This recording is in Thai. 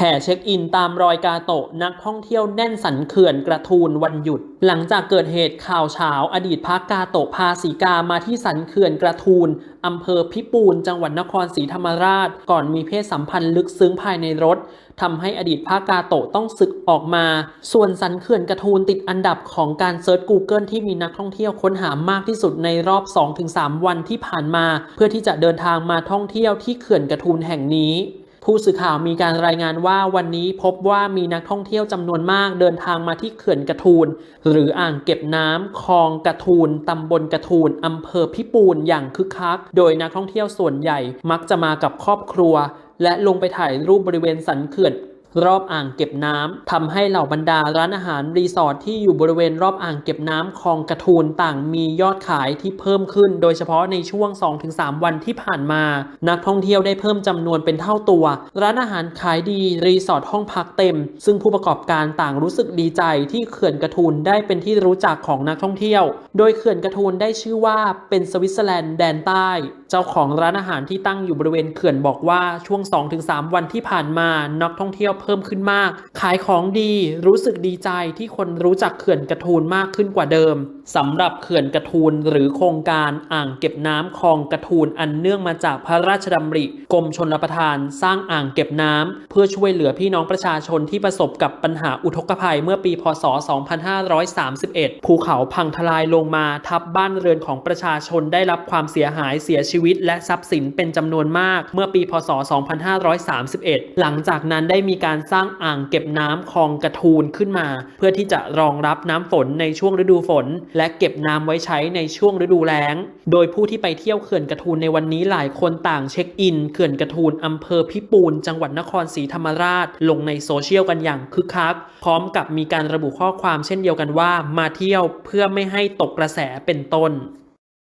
แห่เช็คอินตามรอยกาโตะนักท่องเที่ยวแน่นสันเขื่อนกระทูลวันหยุด หลังจากเกิดเหตุข่าวเช้าอดีตพักกาโตะพาสีกามาที่สันเขื่อนกระทูลอำเภอพิปูนจังหวัดนครศรีธรรมราช ก่อนมีเพศสัมพันธ์ลึกซึ้งภายในรถทำให้อดีตพระกาโตะต้องศึกออกมา ส่วนสันเขื่อนกระทูลติดอันดับของการเซิร์ช Google ที่มีนักท่องเที่ยวค้นหามากที่สุดในรอบ 2-3 วันที่ผ่านมา เพื่อที่จะเดินทางมาท่องเที่ยวที่เขื่อนกระทูลแห่งนี้ ผู้สื่อข่าวมีการรายงานว่าวันนี้พบว่ามีนักท่องเที่ยวจำนวนมากเดินทางมาที่เขื่อนกระทูล หรืออ่างเก็บน้ำคลองกระทูลตำบลกระทูลอำเภอพิปูนอย่างคึกคัก โดยนักท่องเที่ยวส่วนใหญ่มักจะมากับครอบครัว และลงไปถ่ายรูปบริเวณสันเขื่อน รอบอ่างเก็บน้ำทำให้เหล่าบรรดาร้านอาหารรีสอร์ทที่อยู่บริเวณรอบอ่างเก็บน้ำคลองกระทูลต่างมียอดขายที่เพิ่มขึ้น โดยเฉพาะในช่วง 2-3 วันที่ผ่านมา นักท่องเที่ยวได้เพิ่มจำนวนเป็นเท่าตัว ร้านอาหารขายดีรีสอร์ทห้องพักเต็ม ซึ่งผู้ประกอบการต่างรู้สึกดีใจที่เขื่อนกระทูลได้เป็นที่รู้จักของนักท่องเที่ยว โดยเขื่อนกระทูลได้ชื่อว่าเป็นสวิตเซอร์แลนด์แดนใต้ เจ้าของร้านอาหารที่ตั้งอยู่บริเวณเขื่อนบอกว่าช่วง 2-3 วันที่ผ่านมานักท่องเที่ยวเพิ่มขึ้นมาก ขายของดีรู้สึกดีใจที่คนรู้จักเขื่อนกระทูลมากขึ้นกว่าเดิมสำหรับเขื่อนกระทูลหรือโครงการอ่างเก็บน้ำคลองกระทูลอันเนื่องมาจากพระราชดำริกรมชนประทาน สร้างอ่างเก็บน้ำเพื่อช่วยเหลือพี่น้องประชาชนที่ประสบกับปัญหาอุทกภัยเมื่อปี พศ 2531 ภูเขาพังทลายลงมาทับบ้านเรือนของประชาชนได้รับความเสียหายเสียชีวิต และทรัพย์สินเป็นจำนวนมาก เมื่อปี พศ 2531 หลังจากนั้นได้มีการการสร้างอ่างเก็บน้ำคลองกระทูลขึ้นมา เพื่อที่จะรองรับน้ำฝนในช่วงฤดูฝน และเก็บน้ำไว้ใช้ในช่วงฤดูแล้ง โดยผู้ที่ไปเที่ยวเขื่อนกระทูลในวันนี้หลายคนต่างเช็คอินเขื่อนกระทูลอำเภอพิปูนจังหวัดนครศรีธรรมราช ลงในโซเชียลกันอย่างคึกคัก พร้อมกับมีการระบุข้อความเช่นเดียวกันว่า มาเที่ยวเพื่อไม่ให้ตกกระแสเป็นต้น